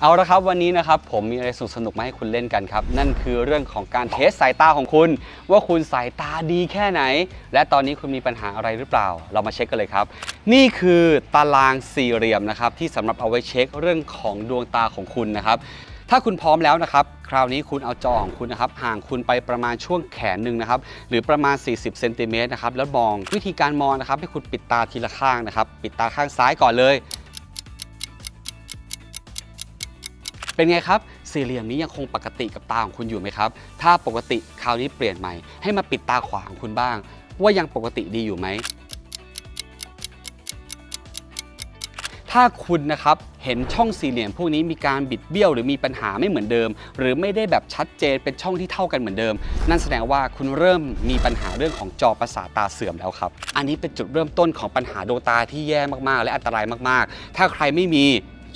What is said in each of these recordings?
เอาละครับวันนี้นะครับผมมีอะไรสนุกสนุกมาให้คุณเล่นกันครับ นั่นคือเรื่องของการเทสสายตาของคุณ ว่าคุณสายตาดีแค่ไหน และตอนนี้คุณมีปัญหาอะไรหรือเปล่า เรามาเช็คกันเลยครับ นี่คือตารางสี่เหลี่ยมนะครับที่สำหรับเอาไว้เช็คเรื่องของดวงตาของคุณนะครับถ้าคุณพร้อมแล้วนะครับ คราวนี้คุณเอาจอของคุณนะครับ ห่างคุณไปประมาณช่วงแขนหนึ่งนะครับ หรือประมาณ 40เซนติเมตรนะครับ แล้วมองวิธีการมองนะครับ ให้คุณปิดตาทีละข้างนะครับ ปิดตาข้างซ้ายก่อนเลย เป็นไงครับ สี่เหลี่ยมนี้ยังคงปกติกับตาของคุณอยู่ไหมครับ ถ้าปกติคราวนี้เปลี่ยนใหม่ ให้มาปิดตาขวาของคุณบ้าง ว่ายังปกติดีอยู่ไหม ถ้าคุณนะครับเห็นช่องสี่เหลี่ยมพวกนี้มีการบิดเบี้ยวหรือมีปัญหาไม่เหมือนเดิม หรือไม่ได้แบบชัดเจนเป็นช่องที่เท่ากันเหมือนเดิม นั่นแสดงว่าคุณเริ่มมีปัญหาเรื่องของจอประสาทตาเสื่อมแล้วครับ อันนี้เป็นจุดเริ่มต้นของปัญหาดวงตาที่แย่มากๆ และอันตรายมากๆ ถ้าใครไม่มี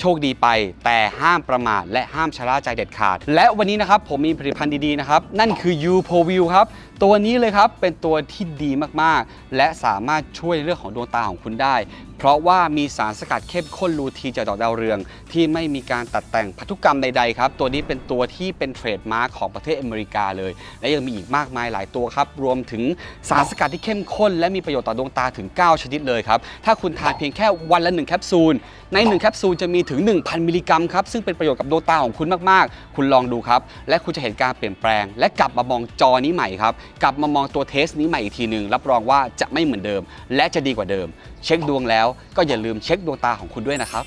โชคดีไป แต่ห้ามประมาทและห้ามชะล่าใจเด็ดขาด และวันนี้นะครับผมมีผลิตภัณฑ์ดีๆนะครับ นั่นคือ u p o v i e w ครับ ตัวนี้เลยครับเป็นตัวที่ดีมากๆ และสามารถช่วยเรื่องของดวงตาของคุณได้ เพราะว่ามีสารสกัดเข้มข้นลูทีจากดอกดาวเรือง ที่ไม่มีการตัดแต่งพันธุกรรมใดๆครับตัวนี้เป็นตัวที่เป็นเทรดมาร์คของประเทศอเมริกาเลย และยังมีอีกมากมายหลายตัวครับรวมถึงสารสกัดที่เข้มข้น และมีประโยชน์ต่อดวงตาถึง 9 ชนิดเลยครับถ้าคุณทานเพียงแค่วันละ1แคปซูลใน1แคปซูลจะมีถึง 1,000 มิลลิกรัมครับ ซึ่งเป็นประโยชน์กับดวงตาของคุณมาก ๆ คุณลองดูครับ และคุณจะเห็นการเปลี่ยนแปลง และกลับมามองจอนี้ใหม่ครับ กลับมามองตัวเทสนี้ใหม่อีกทีหนึ่งรับรองว่าจะไม่เหมือนเดิม และจะดีกว่าเดิม เช็คดวงแล้วก็อย่าลืมเช็คดวงตาของคุณด้วยนะครับ